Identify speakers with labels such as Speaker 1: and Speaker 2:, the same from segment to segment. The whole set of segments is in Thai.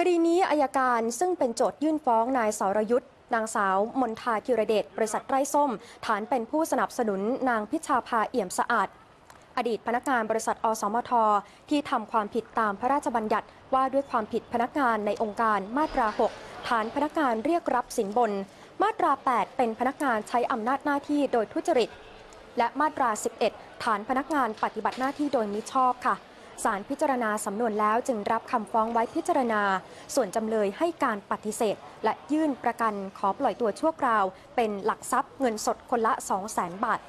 Speaker 1: คดีนี้อายการซึ่งเป็นโจทยื่นฟ้องนายสรยุทธ์นางสาวมนทากิรเดชบริษัทไร้ส้ม ฐานเป็นผู้สนับสนุนนางพิชาภาเอี่ยมสะอาด อดีตพนักงานบริษัท อสมท ที่ทำความผิดตามพระราชบัญญัติว่าด้วยความผิดพนักงานในองค์การมาตรา 6 ฐานพนักงานเรียกรับสินบน มาตรา 8 เป็นพนักงานใช้อำนาจหน้าที่โดยทุจริต และมาตรา 11 ฐานพนักงานปฏิบัติหน้าที่โดยมิชอบค่ะ ศาลพิจารณาสำนวนแล้วจึงรับคำฟ้องไว้พิจารณา ส่วนจำเลยให้การปฏิเสธ และยื่นประกันขอปล่อยตัวชั่วคราว เป็นหลักทรัพย์เงินสดคนละ 200,000 บาท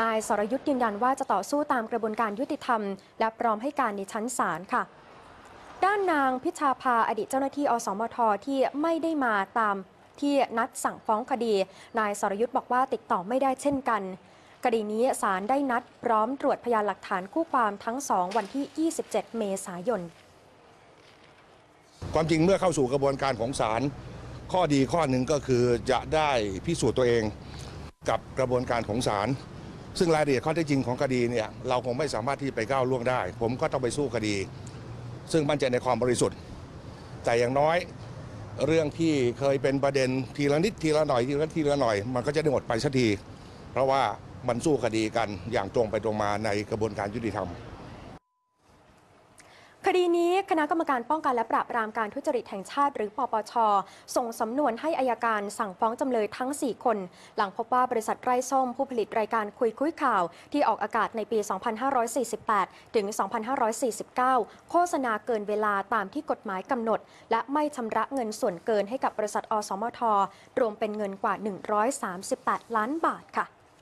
Speaker 1: นายสรยุทธ์ยืนยันว่าจะต่อสู้ตามกระบวนการยุติธรรม และพร้อมให้การในชั้นศาลค่ะ ด้านนางพิชาภาอดีตเจ้าหน้าที่อสมทที่ไม่ได้มาตามที่นัดสั่งฟ้องคดี นายสรยุทธ์บอกว่าติดต่อไม่ได้เช่นกัน คดีนี้ศาลได้นัดพร้อมตรวจพยานหลักฐานคู่ความทั้งสองวันที่ 27 เมษายน
Speaker 2: ความจริงเมื่อเข้าสู่กระบวนการของศาลข้อดีข้อหนึ่งก็คือจะได้พิสูจน์ตัวเองกับกระบวนการของศาลซึ่งรายละเอียดข้อเท็จจริงของคดีเนี่ยเราคงไม่สามารถที่ไปก้าวล่วงได้ ผมก็ต้องไปสู้คดี ซึ่งมั่นใจในความบริสุทธิ์ แต่อย่างน้อยเรื่องที่เคยเป็นประเด็นทีละนิดทีละหน่อยทีละทีละหน่อย มันก็จะได้หมดไปสักที เพราะว่า มันสู้คดีกันอย่างตรงไปตรงมาในกระบวนการยุติธรรม
Speaker 1: คดีนี้คณะกรรมการป้องกันและปราบปรามการทุจริตแห่งชาติ หรือปปช ส่งสำนวนให้อายการสั่งฟ้องจำเลยทั้ง 4 คน หลังพบว่าบริษัทไร้ส้มผู้ผลิตรายการคุยคุยข่าว ที่ออกอากาศในปี 2548 ถึง 2549 โฆษณาเกินเวลาตามที่กฎหมายกำหนด และไม่ชำระเงินส่วนเกินให้กับบริษัทอสมท รวมเป็นเงินกว่า 138 ล้านบาทค่ะ